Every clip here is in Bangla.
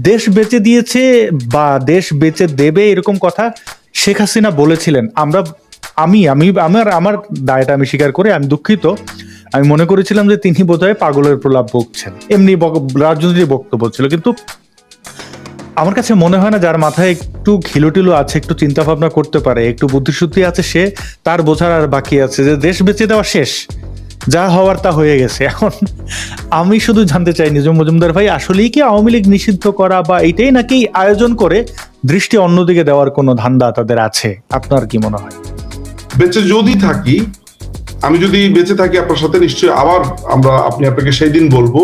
দেশ বেঁচে দিয়েছে বা দেশ বেঁচে দেবে এরকম কথা শেখ হাসিনা বলেছিলেন। আমরা, আমি আমি, আমার আমার দায়টা আমি স্বীকার করে আমি দুঃখিত। আমি মনে করেছিলাম যে তিনি বোধহয় পাগলের প্রলাপ বকছেন। এমনি রাজনৈতিক বক্তব্য ছিল। কিন্তু আমার কাছে মনে হয় না যার মাথায় একটু খিলুটিলু আছে, একটু চিন্তা ভাবনা করতে পারে, একটু বুদ্ধিশুদ্ধি আছে সে, তার বোঝার আর বাকি আছে যে দেশ বেঁচে দেওয়া শেষ। যা হওয়ার তা হয়ে গেছে। এখন আমি শুধু জানতে চাই নিজম মজুমদার ভাই, আসলেই কি আওয়ামী লীগ নিষিদ্ধ করা বা এটাই নাকি আয়োজন করে দৃষ্টি অন্যদিকে দেওয়ার কোনো ধান্দা তাদের আছে? আপনার কি মনে হয়? বেঁচে যদি থাকি, আমি যদি বেঁচে থাকি আপনার সাথে, নিশ্চয়ই আবার আমরা আপনি আপনাকে সেই দিন বলব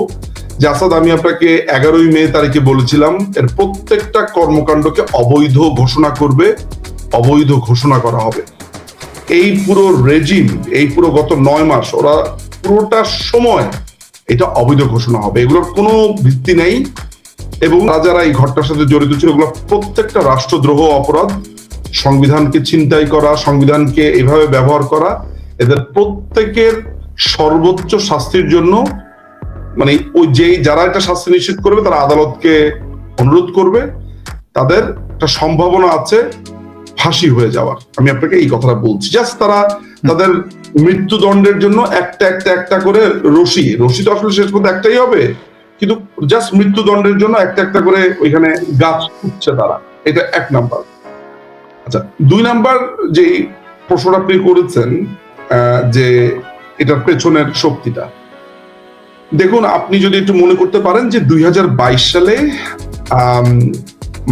যে, আসাদ, আমি আপনাকে এগারোই মে তারিখে বলেছিলাম, এর প্রত্যেকটা কর্মকাণ্ডকে অবৈধ ঘোষণা করবে, অবৈধ ঘোষণা করা হবে। এই পুরো রেজিম এই পুরো গত নয় মাস, ওরা পুরোটা সময় এটা অবৈধ ঘোষণা হবে। এগুলোর কোনো ভিত্তি নেই এবং যারা এই ঘটনার সাথে জড়িত ছিল, এগুলো প্রত্যেকটা রাষ্ট্রদ্রোহ অপরাধ, সংবিধানকে ছিনতাই করা, সংবিধানকে এভাবে ব্যবহার করা, এদের প্রত্যেকের সর্বোচ্চ শাস্তির জন্য মানে ওই যেই যারা এটা শাস্তি নিশ্চিত করবে, তারা আদালতকে অনুরোধ করবে। তাদের একটা সম্ভাবনা আছে ফাঁসি হয়ে যাওয়ার আমি আপনাকে এই কথাটা বলছি। জাস্ট তারা তাদের মৃত্যুদণ্ডের জন্য একটা একটা একটা করে রশি। রশি তো আসলে শেষ পর্যন্ত একটাই হবে। কিন্তু জাস্ট মৃত্যুদণ্ডের জন্য একটা একটা করে ওইখানে গাছ উঠছে তারা। এটা এক নাম্বার। আচ্ছা দুই নাম্বার যে প্রশ্নটা আপনি করেছেন যে এটার পেছনের শক্তিটা। দেখুন, আপনি যদি একটু মনে করতে পারেন যে দুই হাজার বাইশ সালে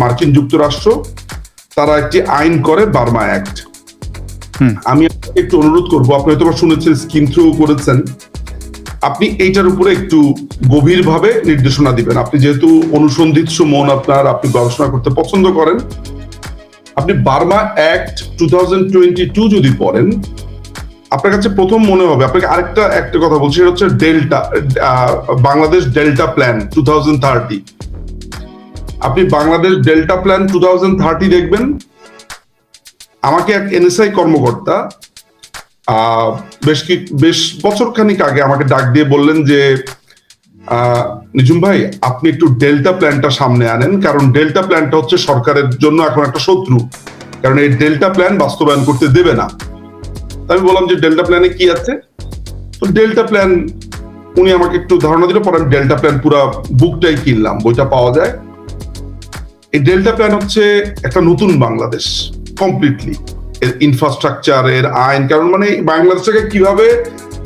মার্কিন যুক্তরাষ্ট্র তারা একটি আইন করে বার্মা অ্যাক্ট। আমি একটু অনুরোধ করব আপনি হয়তো শুনেছেন স্কিম থ্রু করেছেন। আপনি এইটার উপরে একটু গভীরভাবে নির্দেশনা দিবেন। আপনি যেহেতু অনুসন্ধিৎসু মন আপনার আপনি গবেষণা করতে পছন্দ করেন। আপনি বার্মা অ্যাক্ট টু যদি পড়েন আপনার কাছে প্রথম মনে হবে আপনাকে আরেকটা একটা কথা বলছি সেটা হচ্ছে delta Bangladesh delta plan two আপনি Bangladesh delta plan two thousand দেখবেন। আমাকে এক এনএসআই কর্মকর্তা বেশ কি, বেশ বছর খানিক আগে আমাকে ডাক দিয়ে বললেন যে নিজুম ভাই, আপনি একটু ডেল্টা প্ল্যানটা সামনে আনেন, কারণ ডেল্টা প্ল্যানটা হচ্ছে সরকারের জন্য এখন একটা শত্রু। কারণ এই ডেল্টা প্ল্যান বাস্তবায়ন করতে দেবে না। আমি বললাম যে, ডেল্টা প্ল্যানে কি আছে? তো ডেল্টা প্ল্যান, উনি আমাকে একটু ধারণা দিল, পরে আমি ডেল্টা প্ল্যান পুরো বুকটাই কিনলাম, বইটা পাওয়া যায়। এই ডেল্টা প্ল্যান হচ্ছে একটা নতুন বাংলাদেশ কমপ্লিটলি এর ইনফ্রাস্ট্রাকচার এর আইন, কারণ মানে বাংলাদেশটাকে কীভাবে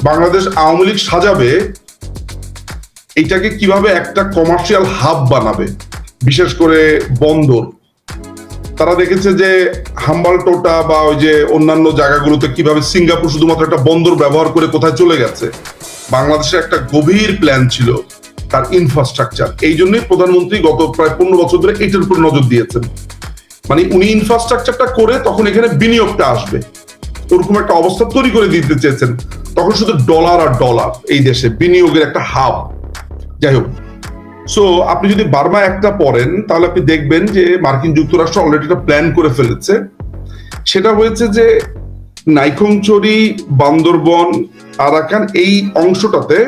বাংলাদেশ আওয়ামী লীগ সাজাবে, এইটাকে কীভাবে একটা কমার্শিয়াল হাব বানাবে, বিশেষ করে বন্দর। তারা দেখেছে যে হাম্বাল টোটা বা ওই যে অন্যান্য জায়গাগুলোতে কীভাবে সিঙ্গাপুর শুধুমাত্র একটা বন্দর ব্যবহার করে কোথায় চলে গেছে। বাংলাদেশের একটা গভীর প্ল্যান ছিল। তার ইনফ্রাস্ট্রাকচার এই জন্যই প্রধানমন্ত্রী গত প্রায় পনেরো বছর ধরে এইটার উপর নজর দিয়েছেন। মানে উনি ইনফ্রাস্ট্রাকচারটা করে তখন এখানে বিনিয়োগটা আসবে। ওরকম একটা অবস্থা তৈরি করে দিতে চেয়েছেন। তখন শুধু ডলার আর ডলার এই দেশে বিনিয়োগের একটা হাব যাই হোক সো আপনি যদি বার্মা একটা পড়েন, তাহলে আপনি দেখবেন যে মার্কিন যুক্তরাষ্ট্র অলরেডি একটা প্ল্যান করে ফেলেছে। সেটা হয়েছে যে নাইখংচরি বান্দরবন, আরাকান এই অংশটাতে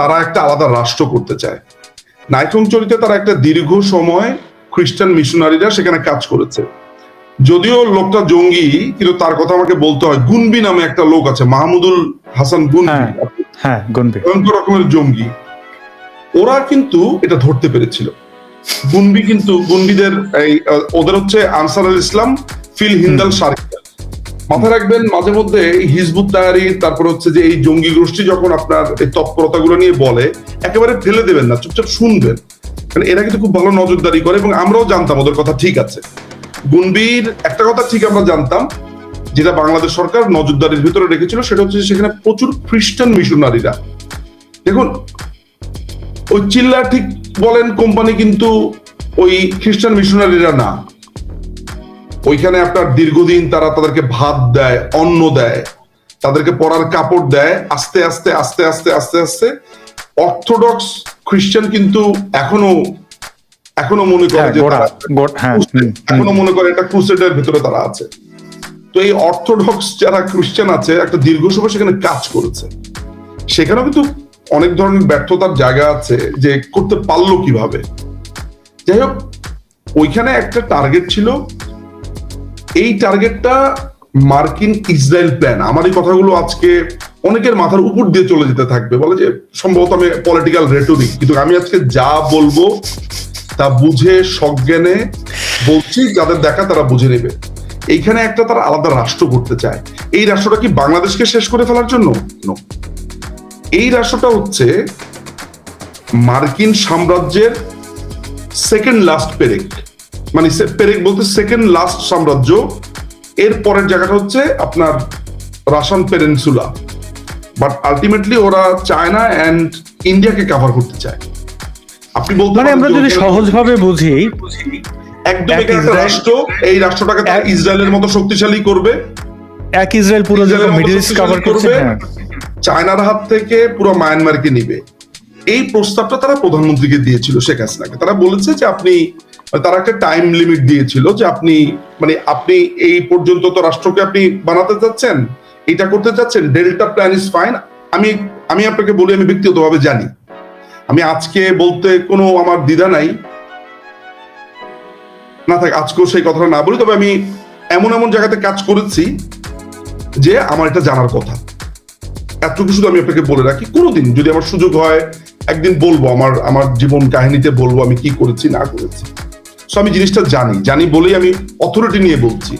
তারা একটা আলাদা রাষ্ট্র করতে চায়। নাইখংচরিতে তারা একটা দীর্ঘ সময় খ্রিস্টান মিশনারিরা সেখানে কাজ করেছে। যদিও লোকটা জঙ্গি কিন্তু তার কথা আমাকে বলতে হয় গুনবি নামে একটা লোক আছে মাহমুদুল হাসান গুনবি। হ্যাঁ। হ্যাঁ ভয়ঙ্কর রকমের জঙ্গি। ওরা কিন্তু এটা ধরতে পেরেছিল। গুনবি কিন্তু গুনবিদের এই ওদের হচ্ছে আনসার আল ইসলাম ফিল হিন্দাল সারিকা। মাথায় রাখবেন, মাঝে মধ্যে এই হিজবুত তাহারি তারপর হচ্ছে যে এই জঙ্গি গোষ্ঠী যখন আপনার এই তৎপরতাগুলো নিয়ে বলে, একেবারে ফেলে দেবেন না, চুপচাপ শুনবেন। কারণ এরা কিন্তু খুব ভালো নজরদারি করে এবং আমরাও জানতাম ওদের কথা ঠিক আছে। গুনবির, একটা কথা ঠিক আমরা জানতাম, যেটা বাংলাদেশ সরকার নজরদারির ভিতরে রেখেছিল, সেটা হচ্ছে সেখানে প্রচুর খ্রিস্টান মিশনারিরা। দেখুন, ওই চিল্লা ঠিক বলেন কোম্পানি কিন্তু ওই খ্রিস্টান মিশনারিরা না। ওইখানে আপনার দীর্ঘদিন তারা তাদেরকে ভাত দেয় অন্ন দেয় তাদেরকে পরার কাপড় দেয় আস্তে আস্তে আস্তে আস্তে আস্তে আস্তে। অর্থোডক্স খ্রিস্টান কিন্তু এখনও এখনও মনে করে হ্যাঁ যে হ্যাঁ। এখনও মনে করে এটা ক্রুসেডের ভিতরে তারা আছে। তো এই অর্থোডক্স যারা খ্রিস্টান আছে একটা দীর্ঘ সময় সেখানে কাজ করেছে। সেখানেও কিন্তু অনেক ধরনের ব্যর্থতার জায়গা আছে যে করতে পারল কীভাবে। যাই হোক ওইখানে একটা টার্গেট ছিল এই টার্গেটটা মার্কিন ইসরায়েল প্ল্যান আমার এই কথাগুলো আজকে অনেকের মাথার উপর দিয়ে চলে যেতে থাকবে। বলে যে সম্ভবত আমি পলিটিক্যাল রেটরিক কিন্তু আমি আজকে যা বলব, তা বুঝে, সজ্ঞানে বলছি, যাদের দেখা তারা বুঝে নেবে। এইখানে একটা তারা আলাদা রাষ্ট্র করতে চায়। এই রাষ্ট্রটা কি বাংলাদেশকে শেষ করে ফেলার জন্য. এই রাষ্ট্রটা হচ্ছে মার্কিন সাম্রাজ্যের সেকেন্ড লাস্ট পেরেক মানে পেরেক বলতে সেকেন্ড লাস্ট সাম্রাজ্য। এর পরের জায়গাটা হচ্ছে আপনার রাশান পেরেন্সুলা বাট আলটিমেটলি ওরা চায়না অ্যান্ড ইন্ডিয়াকে কভার করতে চায়। আপনি বলতে মানে আমরা যদি সহজভাবে বুঝি একদম একটা রাষ্ট্র এই রাষ্ট্রটাকে ইসরায়েলের মতো শক্তিশালী করবে। এক ইসরায়েল পুরো মতো মিডল ইস্ট কভার করবে, হ্যাঁ। চায়নার হাত থেকে পুরো মায়ানমারকে নিবে। এই প্রস্তাবটা তারা প্রধানমন্ত্রীকে দিয়েছিল শেখ হাসিনাকে। তারা বলেছে যে আপনি তারা একটা টাইম লিমিট দিয়েছিল যে আপনি মানে আপনি এই পর্যন্ত তো রাষ্ট্রকে আপনি বানাতে চাচ্ছেন, এটা করতে চাচ্ছেন ডেল্টা প্ল্যান ইজ ফাইন আমি আমি আপনাকে বলি, আমি ব্যক্তিগতভাবে জানি। আমি আজকে বলতে কোনো আমার দ্বিধা নাই। না থাক, আজকেও সেই কথাটা না বলি, তবে আমি এমন এমন জায়গাতে কাজ করেছি যে আমার এটা জানার কথা। এতটুকু শুধু আমি আপনাকে বলে রাখি, কোনোদিন যদি আমার সুযোগ হয়, একদিন বলব, আমার আমার জীবন কাহিনীতে বলব আমি কি করেছি, না করেছি। সো আমি জিনিসটা জানি জানি বলেই আমি অথরিটি নিয়ে বলছি।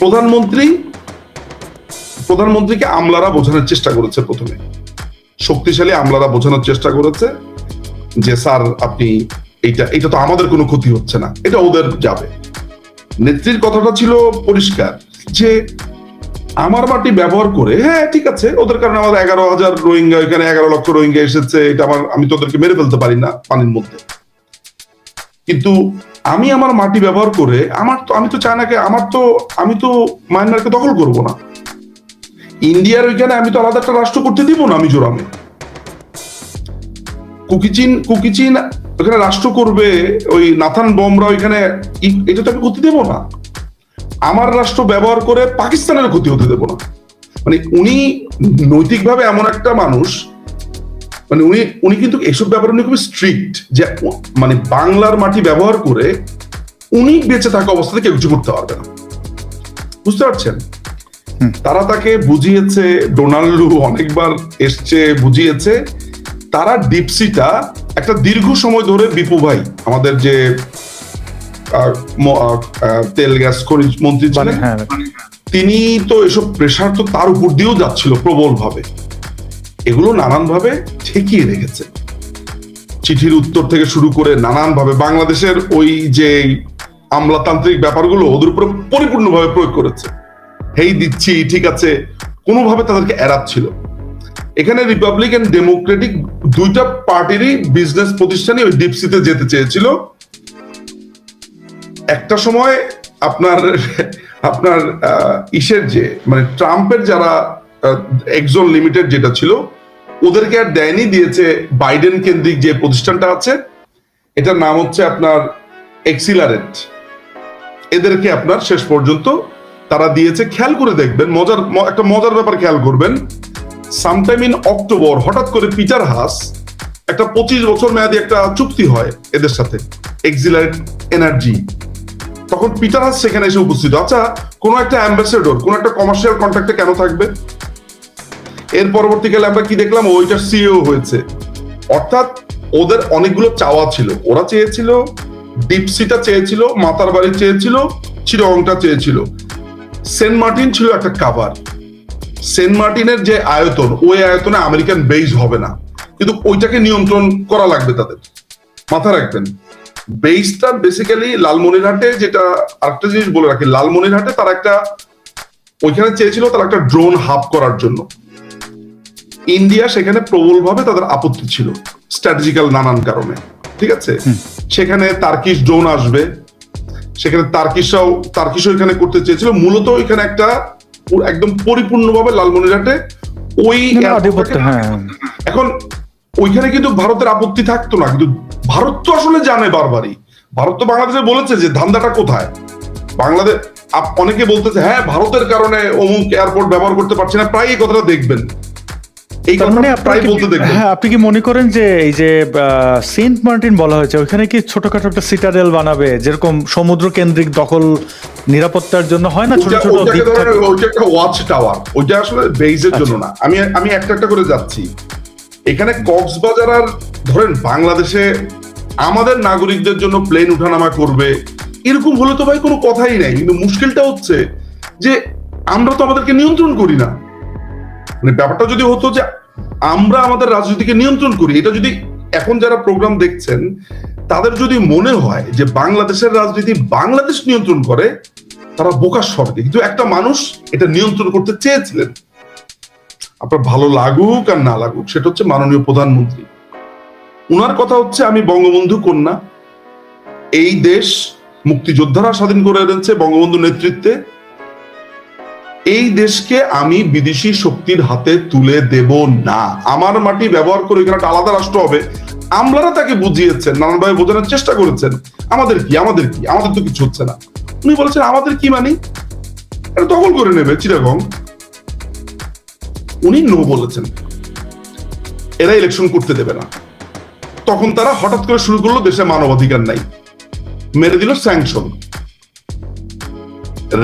প্রধানমন্ত্রী, প্রধানমন্ত্রীকে আমলারা বোঝানোর চেষ্টা করেছে প্রথমে। শক্তিশালী আমলারা বোঝানোর চেষ্টা করেছে যে, স্যার, আপনি এইটা এটা তো আমাদের কোনো ক্ষতি হচ্ছে না, এটা ওদের যাবে। নেত্রীর কথাটা ছিল পরিষ্কার, যে আমার মাটি ব্যবহার করে হ্যাঁ ঠিক আছে, ওদের কারণে আমাদের এগারো হাজার রোহিঙ্গা, এখানে এগারো লক্ষ রোহিঙ্গা এসেছে, এটা আমার, আমি তো ওদেরকে মেরে ফেলতে পারি না পানির মধ্যে। কিন্তু আমি আমার মাটি ব্যবহার করে আমার তো আমি তো চায়নাকে আমার তো আমি তো মায়ানমারকে দখল করব না। ইন্ডিয়ার ওইখানে আমি তো আলাদা একটা রাষ্ট্র করতে দিব না আমি জোরামে। কুকিচিন কুকিচিন ওখানে রাষ্ট্র করবে, ওই নাথান বমরা ওইখানে এটা তো আমি করতে দেবো না। আমার রাষ্ট্র ব্যবহার করে পাকিস্তানের ক্ষতি হতে দেবো না। মানে উনি নৈতিকভাবে এমন একটা মানুষ মানে উনি উনি কিন্তু এসব ব্যাপারে উনি খুবই স্ট্রিক্ট যে মানে বাংলার মাটি ব্যবহার করে উনি বেঁচে থাকা অবস্থাতে কেউ কিছু করতে পারবে না। বুঝতে পারছেন? তারা তাকে বুঝিয়েছে ডোনাল্ডু অনেকবার এসছে বুঝিয়েছে। তারা ডিপসিটা একটা দীর্ঘ সময় ধরে বিপু ভাই আমাদের যে তেল গ্যাস খনিজ মন্ত্রী মানে ছিলেন হ্যাঁ। তিনি তো এসব প্রেশার তো তার উপর দিয়েও যাচ্ছিল প্রবল ভাবে এগুলো নানান ভাবে ঠেকিয়ে রেখেছে। চিঠির উত্তর থেকে শুরু করে নানান ভাবে বাংলাদেশের ওই যে আমলাতান্ত্রিক ব্যাপারগুলো ওদের উপরে পরিপূর্ণভাবে প্রয়োগ করেছে। হেই দিচ্ছি, ঠিক আছে। কোনোভাবে তাদেরকে এড়াচ্ছিল এখানে রিপাবলিকান ডেমোক্রেটিক দুইটা পার্টিরই বিজনেস প্রতিষ্ঠানই ওই ডিপসিতে যেতে চেয়েছিল। একটা সময় আপনার আপনার ইসের যে মানে ট্রাম্পের যারা এক্সন লিমিটেড যেটা ছিল ওদেরকে আর দেয়নি, দিয়েছে বাইডেন কেন্দ্রিক যে প্রতিষ্ঠানটা আছে। এটার নাম হচ্ছে আপনার এক্সিলারেট এদেরকে আপনার শেষ পর্যন্ত তারা দিয়েছে, খেয়াল করে দেখবেন, মজার একটা মজার ব্যাপার খেয়াল করবেন। সামটাইম ইন অক্টোবর হঠাৎ করে পিটার হাস একটা পঁচিশ বছর মেয়াদি একটা চুক্তি হয় এদের সাথে এক্সিলারেট এনার্জি তখন পিটার হাস সেখানে এসে উপস্থিত। আচ্ছা কোনো একটা অ্যাম্বাসেডর কোনো একটা কমার্শিয়াল কন্ট্রাক্টে কেন থাকবে? এর পরবর্তীকালে আমরা কি দেখলাম? ওইটা সিও হয়েছে। অর্থাৎ ওদের অনেকগুলো চাওয়া ছিল। ওরা চেয়েছিল ডিপসিটা চেয়েছিল মাতার বাড়ি চেয়েছিল চিরংটা চেয়েছিল। সেন্ট মার্টিন ছিল একটা কাভার সেন্ট মার্টিনের যে আয়তন, ওই আয়তনে আমেরিকান বেজ হবে না। কিন্তু ওইটাকে নিয়ন্ত্রণ করা লাগবে তাদের। মাথা রাখবেন। বেসটা বেসিক্যালি লালমনিরহাটে যেটা আরেকটা জিনিস বলে রাখি, লালমনিরহাটে তারা একটা, ওইখানে চেয়েছিল তারা একটা ড্রোন হাব করার জন্য। ইন্ডিয়া সেখানে প্রবলভাবে তাদের আপত্তি ছিল স্ট্র্যাটেজিক্যাল নানান কারণে। ঠিক আছে? সেখানে তার্কিশ ড্রোন আসবে সেখানে তার্কিশাও তার্কিশও এখানে করতে চেয়েছিল। মূলত এখানে একটা একদম পরিপূর্ণভাবে লালমনিরহাটে ওই হ্যাঁ। এখন ওইখানে কিন্তু ভারতের আপত্তি থাকতো না কিন্তু ভারত তো আসলে জানে বারবারই। ভারত তো বাংলাদেশে বলেছে যে ধান্দাটা কোথায়? বাংলাদেশ অনেকে বলতেছে হ্যাঁ ভারতের কারণে অমুক এয়ারপোর্ট ব্যবহার করতে পারছে না। প্রায় এই কথাটা দেখবেন। আপনি কি মনে করেন যে এই যে সেন্ট মার্টিন বলা হয়েছে ওইখানে কি ছোটখাটো একটা সিটাডেল বানাবে যেরকম সমুদ্র কেন্দ্রিক দখল নিরাপত্তার জন্য হয় না ছোট ছোট? ওইটা একটা ওয়াচ টাওয়ার ওইটা আসলে বেইজের জন্য আচ্ছা। না। আমি আমি একটা একটা করে যাচ্ছি। এখানে কক্সবাজার আর ধরেন বাংলাদেশে আমাদের নাগরিকদের জন্য প্লেন উঠানামা করবে এরকম হলে তো ভাই কোনো কথাই নাই। কিন্তু মুশকিলটা হচ্ছে যে আমরা তো আমাদেরকে নিয়ন্ত্রণ করি না। মানে ব্যাপারটা যদি হতো যে আমরা আমাদের রাজনীতিকে নিয়ন্ত্রণ করি, এটা যদি এখন যারা প্রোগ্রাম দেখছেন, তাদের যদি মনে হয় যে বাংলাদেশের রাজনীতি বাংলাদেশ নিয়ন্ত্রণ করে, তারা বোকার স্বর্গে কিন্তু একটা মানুষ এটা নিয়ন্ত্রণ করতে চেয়েছিলেন। আপনার ভালো লাগুক আর না লাগুক, সেটা হচ্ছে মাননীয় প্রধানমন্ত্রী। উনার কথা হচ্ছে, আমি বঙ্গবন্ধু কন্যা। এই দেশ মুক্তিযোদ্ধারা স্বাধীন করে এনেছে বঙ্গবন্ধু নেতৃত্বে। এই দেশকে আমি বিদেশি শক্তির হাতে তুলে দেব না। আমার মাটি ব্যবহার করে এখানে আলাদা রাষ্ট্র হবে। আমলারা তাকে বুঝিয়েছেন, নানানভাবে বোঝানোর চেষ্টা করেছেন। আমাদের কি আমাদের কি? আমাদের তো কিছু হচ্ছে না। উনি বলেছেন, আমাদের কি মানি? দখল করে নেবে চিরাগং উনি নো বলেছেন। এরা ইলেকশন করতে দেবে না। তখন তারা হঠাৎ করে শুরু করল দেশে মানবাধিকার নাই। মেরে দিল স্যাংশন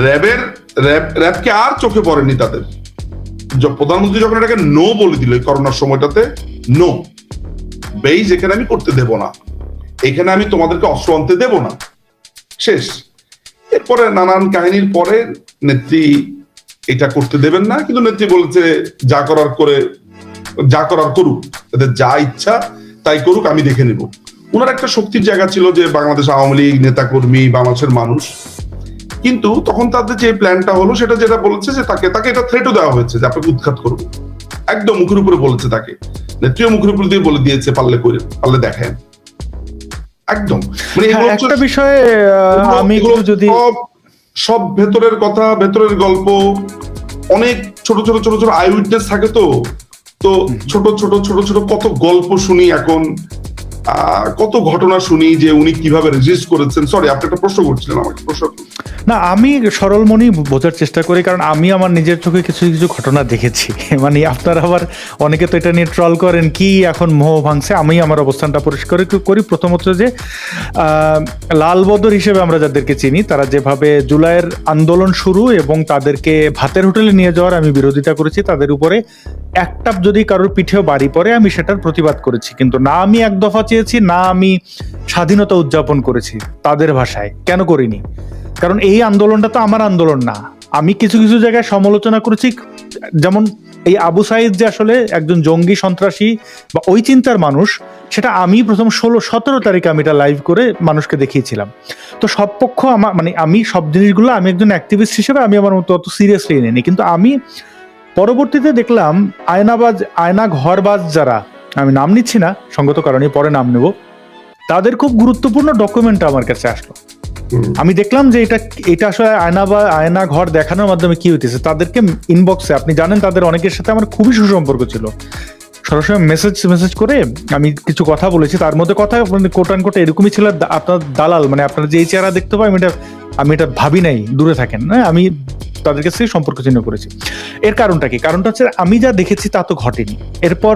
র্যাবের র্যাব র্যাবকে আর চোখে পড়েনি তাদের। প্রধানমন্ত্রী যখন এটাকে নো বলে দিল করোনার সময়টাতে নো বেইজ এখানে আমি করতে দেব না। এখানে আমি তোমাদেরকে অস্ত্র আনতে দেব না। শেষ। এরপরে নানান কাহিনীর পরে নেত্রী এটা করতে দেবেন না, কিন্তু নেত্রী বলেছে, যা করার করে, যা করার করুক। তাদের যা ইচ্ছা, তাই করুক, আমি দেখে নেব। ওনার একটা শক্তির জায়গা ছিল যে বাংলাদেশ আওয়ামী লীগ, নেতাকর্মী, বাংলাদেশের মানুষ কিন্তু তখন তাদের যে প্ল্যানটা হলো সেটা যেটা বলেছে যে তাকে তাকে এটা থ্রেটও দেওয়া হয়েছে যে আপনাকে উৎখাত করব। একদম মুখের উপরে বলেছে তাকে। নেত্রীও মুখের উপরে দিয়ে বলে দিয়েছে পারলে করে পারলে দেখেন। একদম। মানে হ্যাঁ, একটা বিষয়ে আমি যদি সব ভেতরের কথা ভেতরের গল্প অনেক ছোট ছোট ছোট ছোট আই উইটনেস থাকে তো। তো ছোট ছোট ছোট ছোট কত গল্প শুনি এখন। কত ঘটনা শুনি যে উনি কীভাবে রেজিস্ট করেছেন? সরি আপনি একটা প্রশ্ন করছিলেন আমাকে প্রশ্ন না আমি সরলমণি বোঝার চেষ্টা করি কারণ আমি আমার নিজের চোখে কিছু কিছু ঘটনা দেখেছি। মানে আপনারা আবার অনেকে তো এটা নিয়ে ট্রল করেন কি এখন মোহ ভাঙছে? আমি আমার অবস্থানটা পরিষ্কার করি। প্রথমত যে আহ, লাল বদর হিসেবে আমরা যাদেরকে চিনি তারা যেভাবে জুলাইয়ের আন্দোলন শুরু এবং তাদেরকে ভাতের হোটেলে নিয়ে যাওয়ার আমি বিরোধিতা করেছি তাদের উপরে একটা যদি কারোর পিঠেও বাড়ি পড়ে, আমি সেটার প্রতিবাদ করেছি। কিন্তু না আমি এক দফা চেয়েছি, না আমি স্বাধীনতা উদযাপন করেছি তাদের ভাষায়। কেন করিনি? কারণ এই আন্দোলনটা তো আমার আন্দোলন না। আমি কিছু কিছু জায়গায় সমালোচনা করেছি, যেমন এই আবু সাইদ যে আসলে একজন জঙ্গি সন্ত্রাসী বা ওই চিন্তার মানুষ, সেটা আমি প্রথম ষোলো, সতেরো তারিখে আমি এটা লাইভ করে মানুষকে দেখিয়েছিলাম। তো সব পক্ষ আমার মানে আমি সব জিনিসগুলো, আমি একজন অ্যাক্টিভিস্ট হিসেবে আমি আমার মতো অত সিরিয়াসলি নিইনি। কিন্তু আমি পরবর্তীতে দেখলাম আয়নাবাজ আয়না ঘরবাজ যারা আমি নাম নিচ্ছি না সঙ্গত কারণে পরে নাম নেব তাদের খুব গুরুত্বপূর্ণ ডকুমেন্ট আমার কাছে আসলো। আমি দেখলাম যে এটা এটা আসলে আয়না বা আয়না ঘর দেখানোর মাধ্যমে কি হইতেছে তাদেরকে ইনবক্সে আপনি জানেন তাদের অনেকের সাথে আমার খুবই সুসম্পর্ক ছিল। সরাসরি মেসেজ মেসেজ করে আমি কিছু কথা বলেছি। তার মধ্যে কথা মানে কোটান কোটা এরকমই ছিল আপনার দালাল। মানে আপনার যে চেহারা দেখতে পাই, আমি এটা আমি এটা ভাবি নাই, দূরে থাকেন। না আমি তাদের কাছে সম্পর্ক চিহ্ন করেছি। এর কারণটা কি? কারণটা হচ্ছে আমি যা দেখেছি তা তো ঘটেনি। এরপর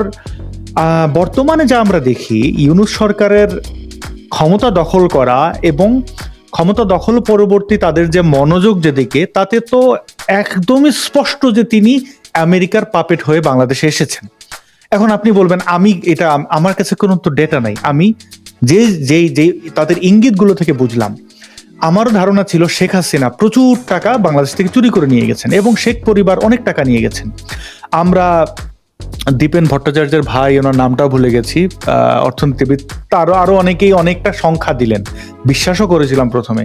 বর্তমানে যা আমরা দেখি, ইউনুস সরকারের ক্ষমতা দখল করা এবং ক্ষমতা দখল পরবর্তী তাদের যে মনোযোগ যেদিকে তাতে তো একদমই স্পষ্ট যে তিনি আমেরিকার পাপেট হয়ে বাংলাদেশে এসেছেন। এখন আপনি বলবেন, আমি এটা, আমার কাছে কোনো তো ডেটা নাই। আমি যে যেই যে, তাদের ইঙ্গিতগুলো থেকে বুঝলাম, আমারও ধারণা ছিল শেখ হাসিনা প্রচুর টাকা বাংলাদেশ থেকে চুরি করে নিয়ে গেছেন এবং শেখ পরিবার অনেক টাকা নিয়ে গেছেন। আমরা দীপেন ভট্টাচার্যের ভাই, ওনার নামটাও ভুলে গেছি অর্থনীতিবিদ, তারও আরও অনেকেই অনেকটা সংখ্যা দিলেন। বিশ্বাসও করেছিলাম প্রথমে।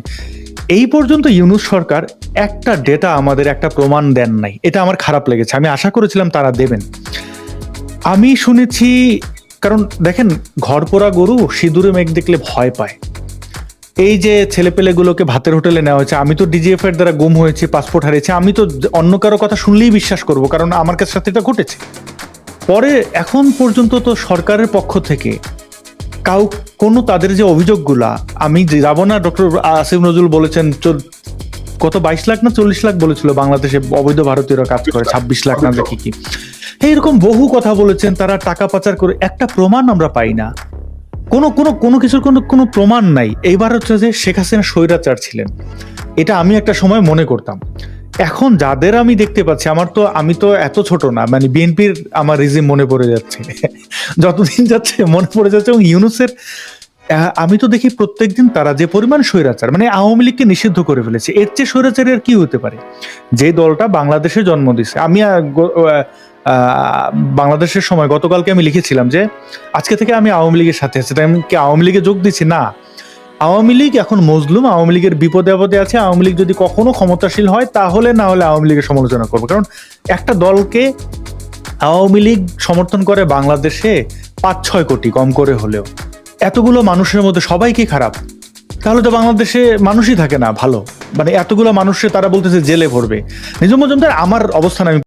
এই পর্যন্ত ইউনুস সরকার একটা ডেটা আমাদের একটা প্রমাণ দেন নাই। এটা আমার খারাপ লেগেছে। আমি আশা করেছিলাম তারা দেবেন। আমি শুনেছি, কারণ দেখেন ঘর পোড়া গরু সিঁদুরে মেঘ দেখলে ভয় পায়। এই যে ছেলেপেলেগুলোকে ভাতের হোটেলে নেওয়া হয়েছে, আমি তো ডিজিএফ এর দ্বারা গুম হয়েছে পাসপোর্ট হারিয়েছে, আমি তো অন্য কারও কথা শুনলেই বিশ্বাস করব, কারণ আমার কাছে সাথে এটা ঘটেছে। পরে এখন পর্যন্ত তো সরকারের পক্ষ থেকে কাউ, কোনো তাদের যে অভিযোগগুলা, আমি যাব না, ডক্টর আসিফ নজরুল বলেছেন কত বাইশ লাখ না চল্লিশ লাখ বলেছিল বাংলাদেশে অবৈধ ভারতীয়রা কাজ করে, ছাব্বিশ লাখ না দেখি কি। এইরকম বহু কথা বলেছেন, তারা টাকা পাচার করে, একটা প্রমাণ আমরা পাই না। কোনো কোনো কোনো কিছুর কোনো কোনো প্রমাণ নাই। এইবার হচ্ছে যে শেখ হাসিনা স্বৈরাচার ছিলেন। এটা আমি একটা সময় মনে করতাম। এখন যাদের আমি দেখতে পাচ্ছি, আমার তো, আমি তো এত ছোট না মানে বিএনপির আমার রিজিম মনে পড়ে যাচ্ছে। যতদিন যাচ্ছে, মনে পড়ে যাচ্ছে এবং ইউনুসের আমি তো দেখি প্রত্যেকদিন তারা যে পরিমাণ স্বৈরাচার মানে আওয়ামী লীগকে নিষিদ্ধ করে ফেলেছে, এর চেয়ে স্বৈরাচারী আর কি হতে পারে? যে দলটা বাংলাদেশে জন্ম দিছে, আমি বাংলাদেশের সময় গতকালকে আমি লিখেছিলাম যে আজকে থেকে আমি আওয়ামী লীগের সাথে আছি। তাই আমি কি আওয়ামী লীগে যোগ দিচ্ছি না। আওয়ামী লীগ এখন মজলুম, আওয়ামী লীগের বিপদে আপদে আছে। আওয়ামী লীগ যদি কখনো ক্ষমতাশীল হয়, তাহলে না হলে আওয়ামী লীগের সমালোচনা করব। কারণ একটা দলকে আওয়ামী লীগ সমর্থন করে বাংলাদেশে পাঁচ, ছয় কোটি কম করে হলেও। এতগুলো মানুষের মধ্যে সবাই কি খারাপ? তাহলে তো বাংলাদেশে মানুষই থাকে না ভালো। মানে এতগুলো মানুষে তারা বলতেছে জেলে ভরবে। নিজম মজুমদার আমার অবস্থান আমি